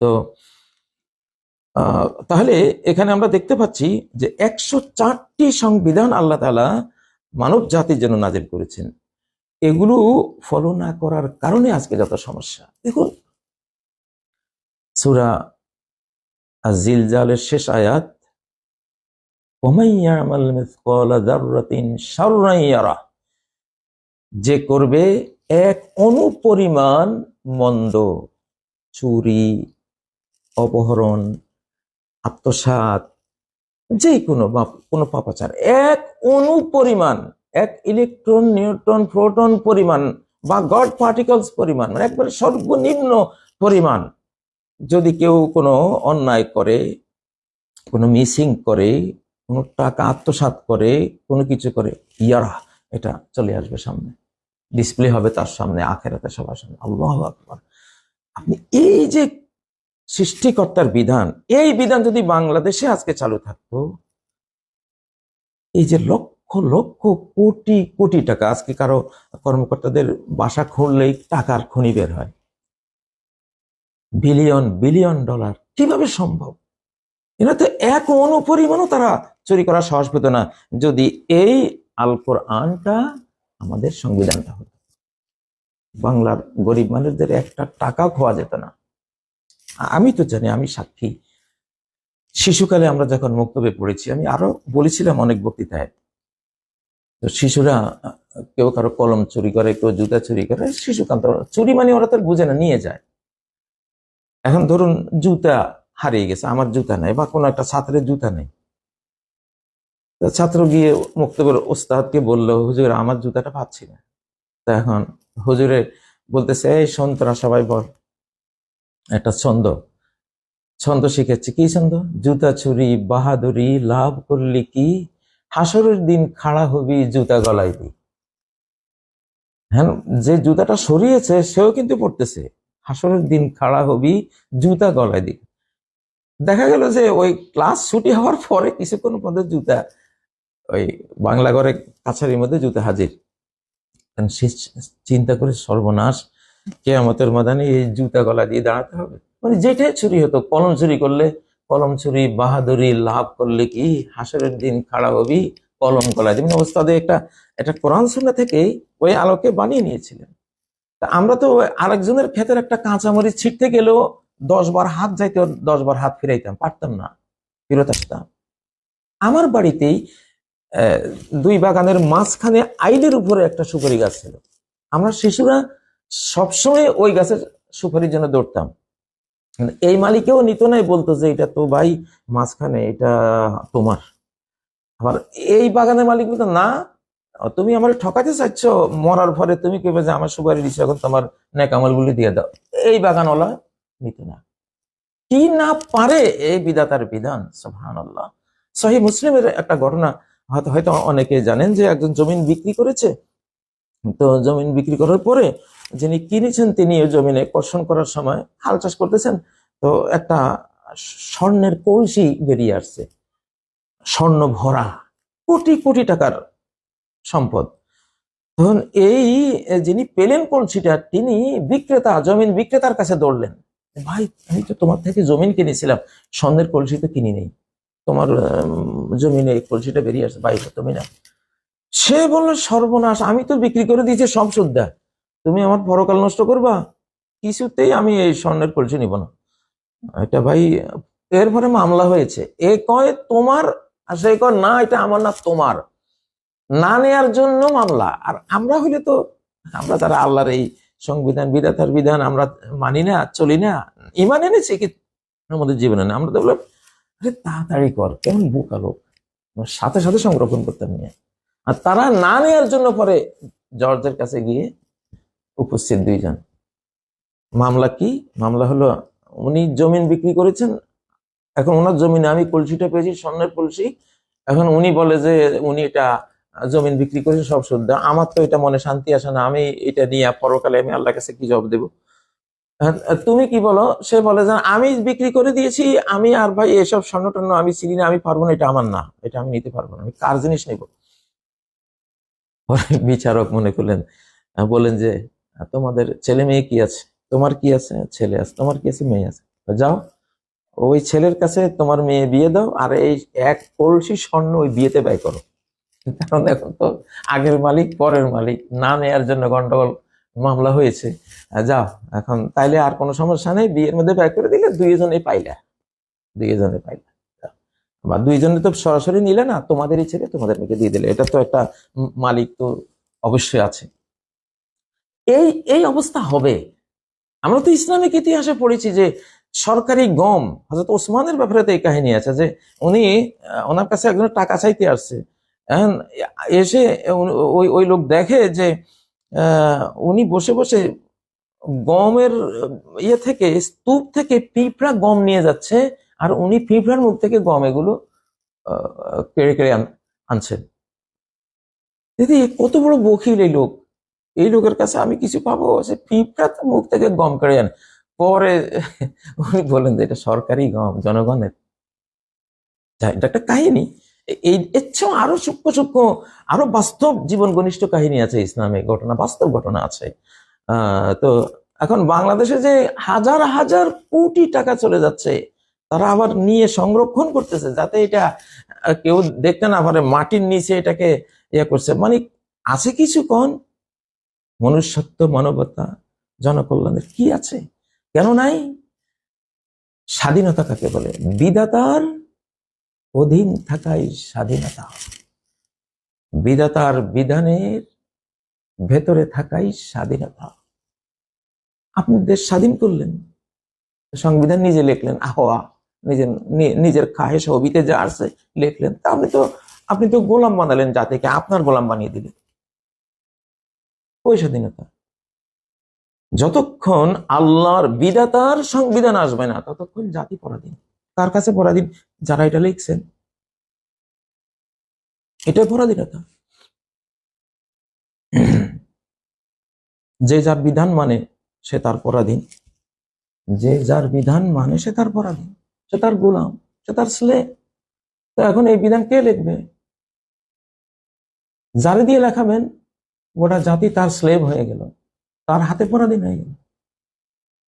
তো তাহলে এখানে আমরা দেখতে পাচ্ছি যে একশো চারটি সংবিধান আল্লাহ তালা মানব জাতির জন্য নাজির করেছেন। এগুলো ফলো না করার কারণে আজকে যত সমস্যা। দেখুন, সুরা জিলজালের শেষ আয়াত যে করবে এক অনুপরিমাণ মন্দ, চুরি অপহরণ, আত্মসাৎ যে কোনো বা কোনো পাপাচার, এক অনুপরিমাণ এক ইলেকট্রন, নিউট্রন, প্রোটন পরিমাণ বা গড পার্টিকলস পরিমাণ মানে একবারে সর্বনিম্ন পরিমাণ। যদি কেউ কোনো অন্যায় করে, কোনো মিসিং করে, কোনো টাকা আত্মসাৎ করে, কোনো কিছু করে, ইয়ারা, এটা চলে আসবে সামনে। ডিসপ্লে হবে তার সামনে, আখেরাতে সবার সামনে। আল্লাহ আপনি এই যে সৃষ্টিকর্তার বিধান, এই বিধান যদি বাংলাদেশে আজকে চালু থাকতো, এই যে লক্ষ লক্ষ কোটি কোটি টাকা, আজকে কারও কর্মকর্তাদের বাসা খুললেই টাকার খনি বের হয়। বিলিয়ন বিলিয়ন ডলার, কীভাবে সম্ভব? এরা তো এক অনুপরিমাণও তারা চুরি করা সাহস পেত না। যদি এই আল কোরআনটা আমাদের সংবিধানটা হতো। বাংলার গরিব মানুষদের একটা টাকা খোয়া যেত না। আমি তো জানি, আমি সাক্ষী। শিশুকালে আমরা যখন মুক্তবে পড়েছি, আমি আরও বলেছিলাম অনেক বক্তৃতায়। তো শিশুরা, কেউ কারও কলম চুরি করে, কেউ জুতা চুরি করে শিশুকান্ত চুরি মানে ওরা তো বুঝে না, নিয়ে যায়। এখন ধরুন জুতা হারিয়ে গেছে, আমার জুতা নেই বা কোনো একটা ছাত্রের জুতা নেই। ছাত্র গিয়ে মুক্তবের ওস্তাদকে বলল, হুজুর, আমার জুতাটা পাচ্ছি না। তা এখন হুজুরে বলতেছে, এই সন্তরা, সবাই বল। একটা ছন্দ। ছন্দ শিখেছি। কি ছন্দ? জুতা ছুরি, বাহাদুরি, লাভ করলি কি? হাসরের দিন খাড়া হবি, জুতা গলায় দি। হ্যাঁ যে জুতাটা সরিয়েছে, সেও কিন্তু পড়তেছে। হাসরের দিন খাড়া হবি, জুতা গলায় দি। দেখা গেল যে ওই ক্লাস ছুটি হওয়ার পরে কিছুক্ষণ মধ্যে জুতা ওই বাংলা ঘরে কাছারির মধ্যে জুতা হাজির। সে চিন্তা করে সর্বনাশ কেয়ামতের ময়দানে এই জুতা গলা দিয়ে দাঁড়াতে হবে। মানে যেটাই চুরি হতো কলম চুরি করলে, কলম চুরি বাহাদুরি লাভ করলে কি? হাসরের দিন খাড়া হবি, কলম গলা যেমন ওস্তাদে একটা একটা কোরআন সুন্না থেকেই ওই আলোকে বানিয়ে নিয়েছিলেন। তা আমরা তো আরেকজনের ক্ষেতের একটা কাঁচামরিচ ছিটতে গেলেও দশ বার হাত যাইতে দশ বার হাত ফিরাইতাম, পারতাম না, ফিরত আসতাম। আমার বাড়িতেই দুই বাগানের মাঝখানে আইলের উপরে একটা সুপারি গাছ ছিল। আমরা শিশুরা সবসময় ওই গাছের সুপারির জন্য দৌড়তাম। কিন্তু এই মালিকেও নিত নাই, বলতো যে এটা তো ভাই মাঝখানে, এটা তোমার। আবার এই বাগানের মালিক বলতো, না, তুমি আমার ঠকাতে চাচ্ছ, মরার পরে তুমি কেবে যে আমার সুপারি দিচ্ছ এখন তোমার নেকামলগুলি দিয়ে দাও। এই বাগানওয়ালা নিত না। কি না পারে এই বিধাতার বিধান, সুবহানাল্লাহ। সহি মুসলিমের একটা ঘটনা, হয়তো হয়তো অনেকে জানেন যে একজন জমিন বিক্রি করেছে তো জমিন বিক্রি করার পরে যিনি কিনেছেন তিনি জমিনে কর্ষণ করার সময় হাল চাষ করতেছেন, তো একটা স্বর্ণের কলসি বেরিয়ে আসছে। স্বর্ণ ভরা, কোটি কোটি টাকার সম্পদ। তখন এই যিনি পেলেন কলসিটা, তিনি বিক্রেতা, জমিন বিক্রেতার কাছে দৌড়লেন। ভাই, আমি তো তোমার থেকে জমিন কিনেছিলাম, স্বর্ণের কলসি তো কিনি নেই। তোমার জমিনে কলসিটা বেরিয়ে আসছে, ভাই, তুমি না সে বলল, সর্বনাশ, আমি তো বিক্রি করে দিয়েছি সব সুদ্ধা তুমি আমার পরকাল নষ্ট করবা? কিছুতেই আমি এই স্বর্ণের কলসি নিব না। এটা ভাই, এরপরে মামলা হয়েছে। এ কয়, তোমার আর সে কয়, না, এটা আমার না তোমার। না নেয়ার জন্য মামলা। আর আমরা হইলে তো, আমরা তারা আল্লাহর এই সংবিধান, বিধাতার বিধান, আমরা মানি না, চলি না, ইমান এনেছি কি আমাদের জীবনে না? আমরা তো বললাম, আরে তাড়াতাড়ি কর, কেমন বোকা লোক? আমরা সাথে সাথে সংরক্ষণ করতাম নিয়ে। আর তারা না নেওয়ার জন্য পরে জর্জের কাছে গিয়ে উপস্থিত দুইজন। মামলা কি? মামলা হলো, উনি জমিন বিক্রি করেছেন, এখন ওনার জমিনে আমি কলসিটা পেয়েছি, স্বর্ণের কলসি। এখন উনি বলে যে উনি এটা জমিন বিক্রি করেছে, সব শুদ্ধ আমার তো এটা মনে শান্তি আসে না, আমি এটা নিয়ে পরকালে আমি আল্লাহর কাছে কি জবাব দেবো? তুমি কি বলো? সে বলে যে আমি বিক্রি করে দিয়েছি, আমি আর ভাই এসব স্বর্ণ টর্ণ আমি চিনি না, আমি পারব না, এটা আমার না, এটা আমি নিতে পারব না, আমি কার জিনিস নেব? বিচারক মনে করলেন আহ, বললেন যে তোমাদের ছেলে মেয়ে কি আছে? তোমার কি আছে? ছেলে আছে তোমার কি আছে? মেয়ে আছে। যাও ওই ছেলের কাছে তোমার মেয়ে বিয়ে দাও আর এই এক কলসি স্বর্ণ ওই বিয়েতে ব্যয় করো। কারণ এখন তো আগের মালিক পরের মালিক না নেয়ার জন্য গন্ডগোল মামলা হয়েছে। যাও এখন তাইলে আর কোনো সমস্যা নেই বিয়ের মধ্যে ব্যয় করে দিলে দুইজনেই পাইলা। দুইজনে পাইলা। বা দুইজনে তো সরাসরি নিলে না, তোমাদেরই ছেলে, তোমাদের মেয়েকে দিয়ে দিলে। এটা তো একটা মালিক তো অবশ্যই আছে। এই এই অবস্থা হবে। আমরা তো ইসলামিক ইতিহাসে পড়েছি যে সরকারি গম হজরত ওসমানের ব্যাপারে তো এই কাহিনী আছে যে উনি ওনার কাছে একজন টাকা চাইতে আসছে। এখন এসে ওই ওই লোক দেখে যে উনি বসে বসে গমের ইয়ে থেকে, স্তূপ থেকে পিঁপড়া গম নিয়ে যাচ্ছে। আর উনি পিঁপড়ার মুখ থেকে গম এগুলো কেড়ে কেড়ে আন- আনছেন। দিদি কত বড় বকিল এই লোক। এই লোকের কাছে আমি কিছু পাবো? সে পিঁপড়া মুখ থেকে গম কেড়ে আন। পরে উনি বলেন যে, এটা সরকারি গম, জনগণের। এটা একটা কাহিনী। এই চেয়েও আরও সূক্ষ্ম সূক্ষ্ম, আরও বাস্তব জীবন ঘনিষ্ঠ কাহিনী আছে ইসলামে। ঘটনা, বাস্তব ঘটনা আছে। তো এখন বাংলাদেশে যে হাজার হাজার কোটি টাকা চলে যাচ্ছে তারা আবার নিয়ে সংরক্ষণ করতেছে, যাতে এটা কেউ দেখতে না পারে, মাটির নিচে এটাকে ইয়ে করছে। মানে আছে কিছু কন? মনুষ্যত্ব, মানবতা, জনকল্যাণের কি আছে? কেন নাই? স্বাধীনতা কাকে বলে? বিধাতার অধীন থাকাই স্বাধীনতা। বিধাতার বিধানের ভেতরে থাকাই স্বাধীনতা। আপনি দেশ স্বাধীন করলেন, সংবিধান নিজে লিখলেন আহ্বা নিজের নিজের খাহেস হবিতে যা আসছে লিখলেন। তা আপনি তো আপনি তো গোলাম বানালেন জাতিকে, আপনার গোলাম বানিয়ে দিলেন। ওই স্বাধীনতা যতক্ষণ আল্লাহর বিধাতার সংবিধান আসবে না, ততক্ষণ জাতি পরাধীন। কার কাছে পরাধীন? যারা এটা লিখছেন। এটা পরাধীনতা। যে যার বিধান মানে সে তার পরাধীন। যে যার বিধান মানে সে তার পরাধীন। সে তার গোলাম, সে তার স্লে তো এখন এই বিধান কে লিখবে? যারে দিয়ে লেখাবেন, গোটা জাতি তার স্লেভ হয়ে গেল, তার হাতে পরাধীন হয়ে গেল।